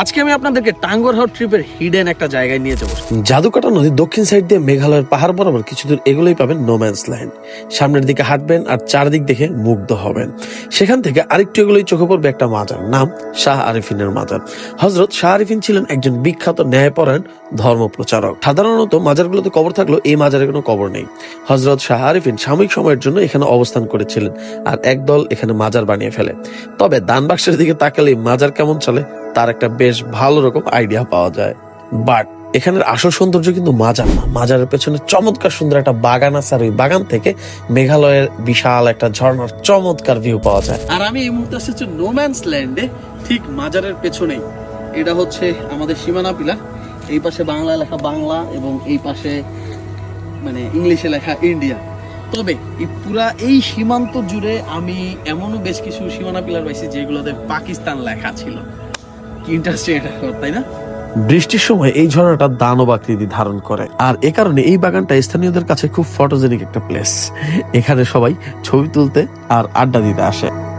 আজকে আমি আপনাদেরকে টাঙ্গর হাউট ট্রিপের হিডেন একটা জায়গায় নিয়ে যাব। জাদুকাটা নদীর দক্ষিণ সাইড দিয়ে মেঘালয়ের পাহাড় বরাবর কিছু দূর এগুলোই পাবেন নোম্যান্স ল্যান্ড সামনের দিকে হাঁটবেন আর চারদিক দেখে মুগ্ধ হবেন। সেখান থেকে আরেকটু এগুলোই চোখে পড়বে একটা মাজার, নাম শাহ আরিফিনের মাজার। হজরত শাহ আরিফিন ছিলেন একজন বিখ্যাত ন্যায়পরায়ণ ধর্ম প্রচারক সাধারণত মাজারগুলোতে কবর থাকলেও এই মাজারে কোনো কবর নেই। হজরত শাহ আরিফিন সাময়িক সময়ের জন্য এখানে অবস্থান করেছিলেন আর একদল এখানে মাজার বানিয়ে ফেলে। তবে দান বাক্সের দিকে তাকালে মাজার কেমন চলে তার একটা বেশ ভালো রকম আইডিয়া পাওয়া যায়। বাট এখানের আসল সৌন্দর্য কিন্তু মাজার না। মাজারের পেছনে চমৎকার সুন্দর একটা বাগান আছে আর ওই বাগান থেকে মেঘালয়ের বিশাল একটা ঝর্ণার চমৎকার ভিউ পাওয়া যায়। আর আমি এই মুহূর্তে আসছি নোম্যান্স ল্যান্ডে ঠিক মাজারের পেছনেই। এটা হচ্ছে আমাদের সীমানা পিলার এই পাশে বাংলা লেখা বাংলা এবং এই পাশে মানে ইংলিশে লেখা ইন্ডিয়া তবে এই পুরা এই সীমান্ত জুড়ে আমি এমনও বেশ কিছু সীমানা পিলার পাইছি যেগুলোতে পাকিস্তান লেখা ছিল। বৃষ্টির সময় এই ঝর্ণাটা দানব আকৃতি ধারণ করে। আর এ কারণে এই বাগানটা স্থানীয়দের কাছে খুব ফটোজেনিক একটা প্লেস এখানে সবাই ছবি তুলতে আর আড্ডা দিতে আসে।